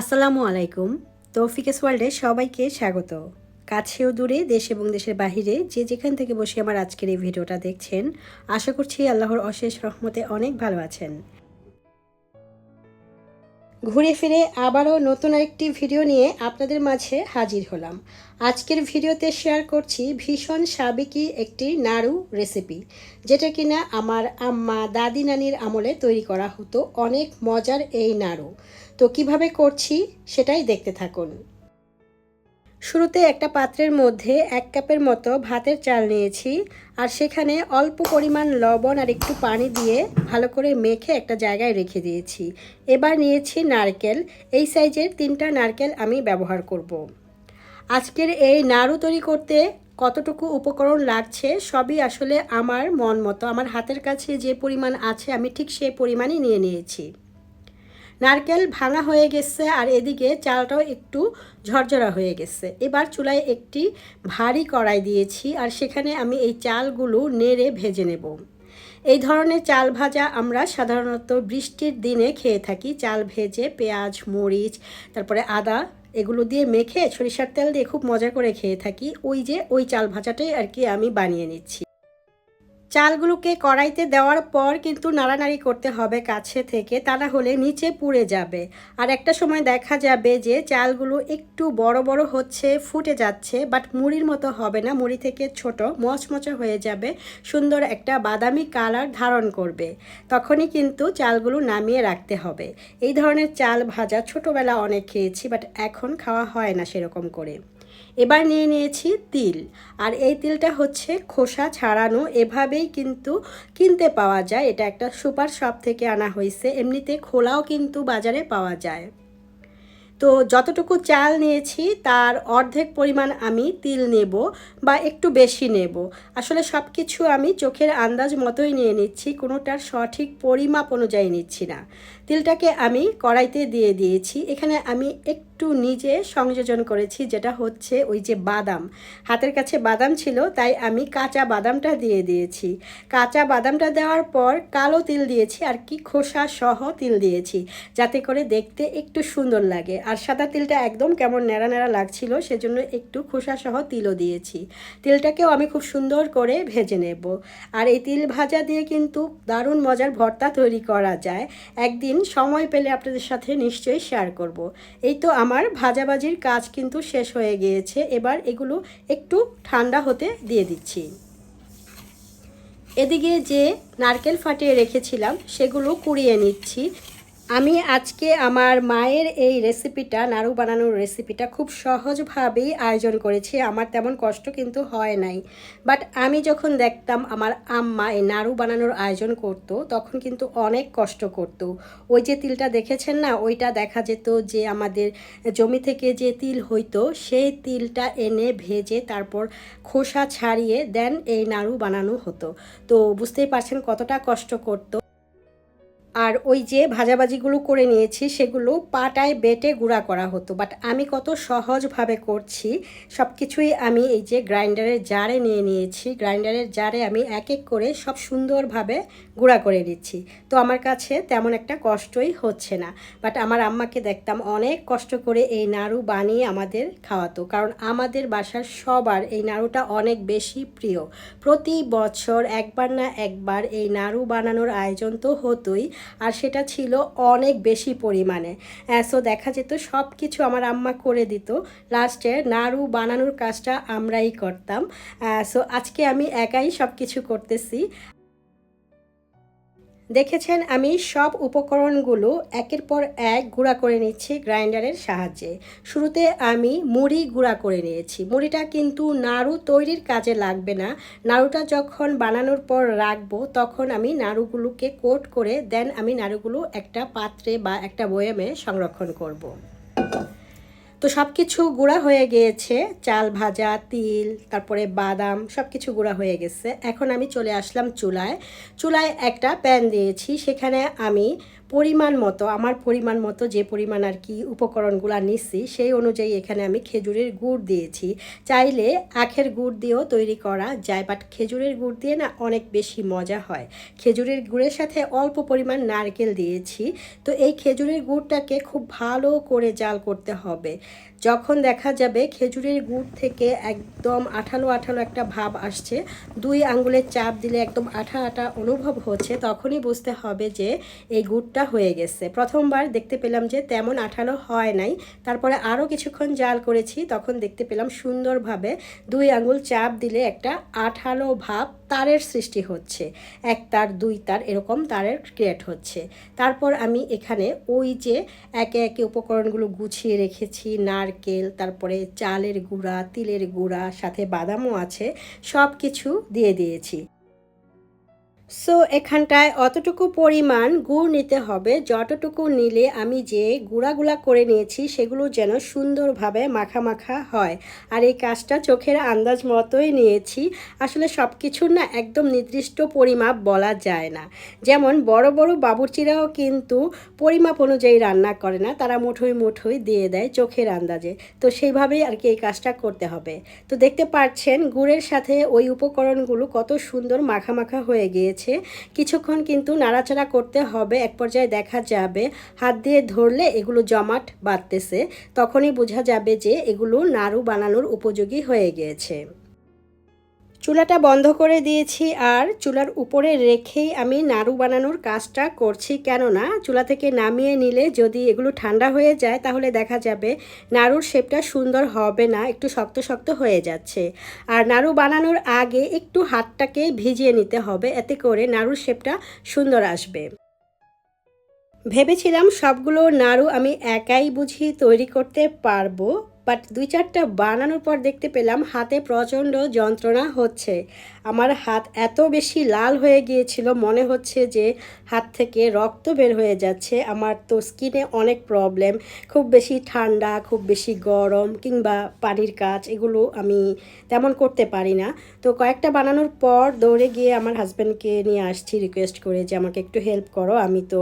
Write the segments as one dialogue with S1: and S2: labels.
S1: আসসালামু আলাইকুম। তৌফিকেস ওয়ার্ল্ডে সবাইকে স্বাগত। কাছেও দূরে, দেশ এবং দেশের বাহিরে যে যেখান থেকে বসে আমার আজকের এই ভিডিওটা দেখছেন, আশা করছি আল্লাহর অশেষ রহমতে অনেক ভালো আছেন। ঘুরে ফিরে আবারও নতুন একটি ভিডিও নিয়ে আপনাদের মাঝে হাজির হলাম। আজকের ভিডিওতে শেয়ার করছি ভীষণ সাবেকি একটি নাড়ু রেসিপি যেটা কিনা আমার আম্মা দাদি নানির আমলে তৈরি করা হতো। অনেক মজার এই নাড়ু। তো কীভাবে করছি সেটাই দেখতে থাকুন। শুরুতে একটা পাত্রের মধ্যে এক কাপের মতো ভাতের চাল নিয়েছি আর সেখানে অল্প পরিমাণ লবণ আর একটু পানি দিয়ে ভালো করে মেখে একটা জায়গায় রেখে দিয়েছি। এবার নিয়েছি নারকেল। এই সাইজের তিনটা নারকেল আমি ব্যবহার করব। আজকের এই নাড়ু তৈরি করতে কতটুকু উপকরণ লাগছে সবই আসলে আমার মন মতো। আমার হাতের কাছে যে পরিমাণ আছে আমি ঠিক সেই পরিমাণই নিয়ে নিয়েছি। নারকেল ভাঙা হয়ে গেছে আর এদিকে চালটাও একটু ঝরঝরা হয়ে গেছে। এবার চুলায় একটি ভারী কড়াই দিয়েছি আর সেখানে আমি এই চালগুলো নেড়ে ভেজে নেব। এই ধরনের চাল ভাজা আমরা সাধারণত বৃষ্টির দিনে খেয়ে থাকি। চাল ভেজে পেঁয়াজ, মরিচ, তারপরে আদা এগুলো দিয়ে মেখে সরিষার তেল দিয়ে খুব মজা করে খেয়ে থাকি। ওই যে ওই চাল ভাজাটাই আর কি আমি বানিয়ে নিচ্ছি। চালগুলোকে কড়াইতে দেওয়ার পর কিন্তু নাড়ানাড়ি করতে হবে কাছে থেকে, তা না হলে নিচে পুড়ে যাবে। আর একটা সময় দেখা যাবে যে চালগুলো একটু বড় বড় হচ্ছে, ফুটে যাচ্ছে বাট মুড়ির মতো হবে না। মুড়ি থেকে ছোট, মচমচে হয়ে যাবে, সুন্দর একটা বাদামি কালার ধারণ করবে। তখনই কিন্তু চালগুলো নামিয়ে রাখতে হবে। এই ধরনের চাল ভাজা ছোটোবেলা অনেক খেয়েছি বাট এখন খাওয়া হয় না সেরকম করে। এবার নিয়ে নিয়েছি তিল। আর এই তিলটা হচ্ছে খোসা ছাড়ানো, এভাবেই কিন্তু কিনতে পাওয়া যায়। এটা একটা সুপার শপ থেকে আনা হয়েছে। এমনিতে খোলাও কিন্তু বাজারে পাওয়া যায়। তো যতটুকু চাল নিয়েছি, তার অর্ধেক পরিমাণ আমি তিল নেব বা একটু বেশি নেব। আসলে সব কিছু আমি চোখের আন্দাজ মতোই নিয়ে নিচ্ছি, কোনোটার সঠিক পরিমাপ অনুযায়ী নিচ্ছি না। তিলটাকে আমি কড়াইতে দিয়ে দিয়েছি। এখানে আমি একটু নিজে সংযোজন করেছি, যেটা হচ্ছে ওই যে বাদাম। হাতের কাছে বাদাম ছিল, তাই আমি কাঁচা বাদামটা দিয়ে দিয়েছি। কাঁচা বাদামটা দেওয়ার পর কালো তিল দিয়েছি, আর কি খোসা সহ তিল দিয়েছি, যাতে করে দেখতে একটু সুন্দর লাগে। আর সাদা তিলটা একদম কেমন ন্যাড়া ন্যাড়া লাগছিল, সেজন্য একটু খোসা সহ তিলও দিয়েছি। তিলটাকেও আমি খুব সুন্দর করে ভেজে নেব। আর এই তিল ভাজা দিয়ে কিন্তু দারুণ মজার ভর্তা তৈরি করা যায়। একদিন সময় পেলে আপনাদের সাথে নিশ্চয়ই শেয়ার করব। এই তো আমার ভাজাভাজির কাজ কিন্তু শেষ হয়ে গিয়েছে। এবার এগুলো একটু ঠান্ডা হতে দিয়ে দিচ্ছি। এদিকে যে নারকেল ফাটিয়ে রেখেছিলাম, সেগুলো কুড়িয়ে নিচ্ছি। আমি আজকে আমার মায়ের এই রেসিপিটা, নাড়ু বানানোর রেসিপিটা খুব সহজভাবেই আয়োজন করেছি। আমার তেমন কষ্ট কিন্তু হয় নাই। বাট আমি যখন দেখতাম আমার আম্মা এই নাড়ু বানানোর আয়োজন করত, তখন কিন্তু অনেক কষ্ট করত। ওই যে তিলটা দেখেছেন না? ওইটা দেখা যেত যে আমাদের জমি থেকে যে তিল হইতো, সেই তিলটা এনে ভেজে তারপর খোসা ছাড়িয়ে দেন এই নাড়ু বানানো হতো। তো বুঝতেই পারছেন কতটা কষ্ট করতো। আর ওই যে ভাজাভাজিগুলো করে নিয়েছি, সেগুলো পাটায় বেটে গুঁড়া করা হতো। বাট আমি কত সহজভাবে করছি সব কিছুই আমি এই যে গ্রাইন্ডারের জারে নিয়ে নিয়েছি। গ্রাইন্ডারের জারে আমি এক এক করে সব সুন্দরভাবে গুঁড়া করে দিচ্ছি তো আমার কাছে তেমন একটা কষ্টই হচ্ছে না। বাট আমার আম্মাকে দেখতাম অনেক কষ্ট করে এই নাড়ু বানিয়ে আমাদের খাওয়াতো। কারণ আমাদের বাসার সবার এই নাড়ুটা অনেক বেশি প্রিয়। প্রতি বছর একবার না একবার এই নাড়ু বানানোর আয়োজন তো হতোই। আর সেটা ছিল অনেক বেশি পরিমাণে। সো দেখা যেত সব কিছু আমার আম্মা করে দিত। লাস্টে নাড়ু বানানোর কাজটা আমরাই করতাম। সো আজকে আমি একাই সব কিছু করতেছি। দেখেছেন, আমি সব উপকরণগুলো একের পর এক গুঁড়া করে নিচ্ছি গ্রাইন্ডারের সাহায্যে। শুরুতে আমি মুড়ি গুঁড়া করে নিয়েছি। মুড়িটা কিন্তু নাড়ু তৈরির কাজে লাগবে না। নাড়ুটা যখন বানানোর পর রাখব, তখন আমি নাড়ুগুলোকে কোট করে, দেন আমি নাড়ুগুলো একটা পাত্রে বা একটা বয়ামে সংরক্ষণ করব। তো সব কিছু গুঁড়া হয়ে গিয়েছে। চাল ভাজা, তিল, তারপরে বাদাম সব কিছু গুঁড়া হয়ে গেছে। এখন আমি চলে আসলাম চুলায়। চুলায় একটা প্যান দিয়েছি। সেখানে আমি পরিমাণ মতো, আমার পরিমাণ মতো যে পরিমাণ আর কি উপকরণগুলো নিচ্ছি, সেই অনুযায়ী এখানে আমি খেজুরের গুড় দিয়েছি। চাইলে আখের গুড় দিয়েও তৈরি করা যায় বাট খেজুরের গুড় দিয়ে না অনেক বেশি মজা হয়। খেজুরের গুড়ের সাথে অল্প পরিমাণ নারকেল দিয়েছি, তো এই খেজুরের গুড়টাকে খুব ভালো করে জাল করতে হবে। যখন দেখা যাবে খেজুরের গুড় থেকে একদম আঠালো আঠালো একটা ভাব আসছে, দুই আঙ্গুলের চাপ দিলে একদম আঠা আঠা অনুভব হচ্ছে, তখনই বুঝতে হবে যে এই গুড়টা হয়ে গেছে। প্রথমবার দেখতে পেলাম যে তেমন আঠালো হয় নাই। তারপরে আরও কিছুক্ষণ জাল করেছি, তখন দেখতে পেলাম সুন্দরভাবে দুই আঙুল চাপ দিলে একটা আঠালো ভাব তারের সৃষ্টি হচ্ছে। এক তার, দুই তার এরকম তারের ক্রিয়েট হচ্ছে। তারপর আমি এখানে ওই যে একে একে উপকরণগুলো গুছিয়ে রেখেছি, নারকেল, তারপরে চালের গুঁড়া, তিলের গুঁড়া, সাথে বাদামও আছে সব কিছু দিয়ে দিয়েছি। সো এখানটায় অতটুকু পরিমাণ গুড় নিতে হবে। যতটুকু নিলে আমি যে গুঁড়াগুলা করে নিয়েছি, সেগুলো যেন সুন্দরভাবে মাখা মাখা হয়। আর এই কাজটা চোখের আন্দাজ মতোই নিয়েছি। আসলে সব কিছুর না একদম নির্দিষ্ট পরিমাপ বলা যায় না। যেমন বড় বড় বাবুর্চিরাও কিন্তু পরিমাপ অনুযায়ী রান্না করে না, তারা মুঠোই মুঠোই দিয়ে দেয় চোখের আন্দাজে। তো সেইভাবেই আর কি এই কাজটা করতে হবে। তো দেখতে পাচ্ছেন, গুড়ের সাথে ওই উপকরণগুলো কত সুন্দর মাখা মাখা হয়ে গিয়েছে। কিছুক্ষণ কিন্তু নাড়াচাড়া করতে হবে, এক পর্যায়ে দেখা যাবে, হাত দিয়ে ধরলে এগুলো জমাট বাঁধতেছে, তখনই বোঝা যাবে যে এগুলো নাড়ু বানানোর উপযোগী হয়ে গিয়েছে। চুলাটা বন্ধ করে দিয়েছি আর চুলার উপরে রেখেই আমি নাড়ু বানানোর কাজটা করছি। কেননা চুলা থেকে নামিয়ে নিলে যদি এগুলো ঠান্ডা হয়ে যায়, তাহলে দেখা যাবে নাড়ুর শেপটা সুন্দর হবে না, একটু শক্ত শক্ত হয়ে যাচ্ছে। আর নাড়ু বানানোর আগে একটু হাতটাকে ভিজিয়ে নিতে হবে, এতে করে নাড়ুর শেপটা সুন্দর আসবে। ভেবেছিলাম সবগুলো নাড়ু আমি একাই বুঝি তৈরি করতে পারব। বাট দুই চারটা বানানোর পর দেখতে পেলাম হাতে প্রচণ্ড যন্ত্রণা হচ্ছে। আমার হাত এত বেশি লাল হয়ে গিয়েছিল, মনে হচ্ছে যে হাত থেকে রক্ত বের হয়ে যাচ্ছে। আমার তো স্কিনে অনেক প্রবলেম, খুব বেশি ঠান্ডা, খুব বেশি গরম কিংবা পানির কাজ, এগুলো আমি তেমন করতে পারি না। তো কয়েকটা বানানোর পর দৌড়ে গিয়ে আমার হাজব্যান্ডকে নিয়ে আসছি, রিকোয়েস্ট করে যে আমাকে একটু হেল্প করো, আমি তো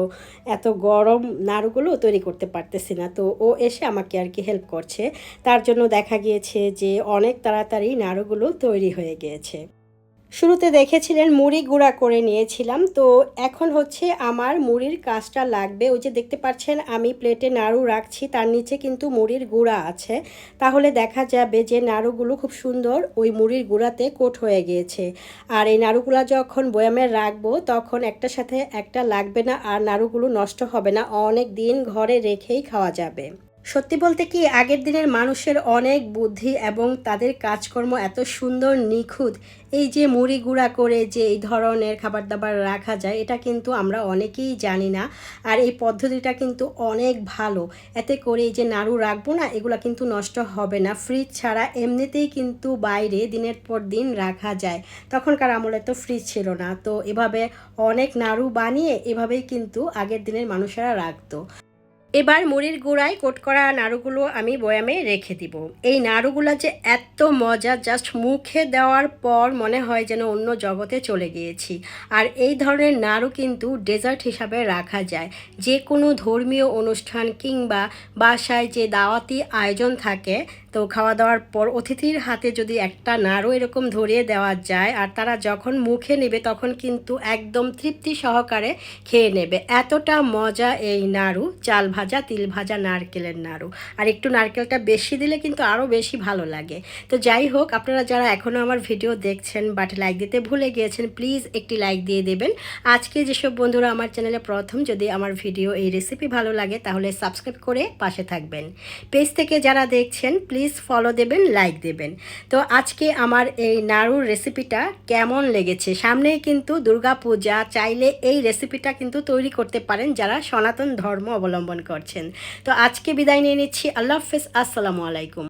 S1: এত গরম নাড়ুগুলো তৈরি করতে পারতেছি না। তো ও এসে আমাকে আর কি হেল্প করছে। তার জন্য দেখা গিয়েছে যে অনেক তাড়াতাড়ি নাড়ুগুলো তৈরি হয়ে গিয়েছে। শুরুতে দেখেছিলেন মুড়ি গুঁড়া করে নিয়েছিলাম, তো এখন হচ্ছে আমার মুড়ির কাজটা লাগবে। ওই যে দেখতে পাচ্ছেন, আমি প্লেটে নাড়ু রাখছি, তার নিচে কিন্তু মুড়ির গুঁড়া আছে। তাহলে দেখা যাবে যে নাড়ুগুলো খুব সুন্দর ওই মুড়ির গুঁড়াতে কোট হয়ে গিয়েছে। আর এই নাড়ুগুলো যখন বয়ামে রাখব, তখন একটার সাথে একটা লাগবে না আর নাড়ুগুলো নষ্ট হবে না। অনেক দিন ঘরে রেখেই খাওয়া যাবে। সত্যি বলতে কি, আগের দিনের মানুষের অনেক বুদ্ধি এবং তাদের কাজকর্ম এত সুন্দর, নিখুঁত, এই যে মুড়ি গুঁড়া করে যে এই ধরনের খাবার দাবার রাখা যায়, এটা কিন্তু আমরা অনেকেই জানি না। আর এই পদ্ধতিটা কিন্তু অনেক ভালো। এতে করে এই যে নাড়ু রাখব না, এগুলো কিন্তু নষ্ট হবে না। ফ্রিজ ছাড়া এমনিতেই কিন্তু বাইরে দিনের পর দিন রাখা যায়। তখনকার আমলে তো ফ্রিজ ছিল না। তো এভাবে অনেক নাড়ু বানিয়ে এভাবেই কিন্তু আগের দিনের মানুষেরা রাখতো। এবার মুড়ির গুঁড়ায় কোট করা নাড়ুগুলো আমি বয়ামে রেখে দিব। এই নাড়ুগুলো যে এত মজা জাস্ট মুখে দেওয়ার পর মনে হয় যেন অন্য জগতে চলে গিয়েছি। আর এই ধরনের নাড়ু কিন্তু ডেজার্ট হিসাবে রাখা যায়। যে কোনো ধর্মীয় অনুষ্ঠান কিংবা বাসায় যে দাওয়াতি আয়োজন থাকে তো খাওয়া দাওয়ার পর অতিথির হাতে যদি একটা নাড়ু এরকম ধরিয়ে দেওয়া যায় আর তারা যখন মুখে নেবে তখন কিন্তু একদম তৃপ্তি সহকারে খেয়ে নেবে। এতটা মজা এই নাড়ু, চাল ভাজা, তিল ভাজা, নারকেলের নাড়ু। আর একটু নারকেলটা বেশি দিলে কিন্তু আরও বেশি ভালো লাগে। তো যাই হোক, আপনারা যারা এখনও আমার ভিডিও দেখছেন বাট লাইক দিতে ভুলে গিয়েছেন প্লিজ একটি লাইক দিয়ে দেবেন। আজকে যেসব বন্ধুরা আমার চ্যানেলে প্রথম, যদি আমার ভিডিও এই রেসিপি ভালো লাগে, তাহলে সাবস্ক্রাইব করে পাশে থাকবেন। পেজ থেকে যারা দেখছেন প্লিজ ফলো দেবেন লাইক দেবেন। তো আজকে আমার এই নাড়ুর রেসিপিটা কেমন লেগেছে? সামনেই কিন্তু দুর্গা পূজা চাইলে এই রেসিপিটা কিন্তু তৈরি করতে পারেন যারা সনাতন ধর্ম অবলম্বন করছেন। তো আজকে বিদায় নিয়ে নিচ্ছি। আল্লাহ হাফেজ। আসসালামু আলাইকুম।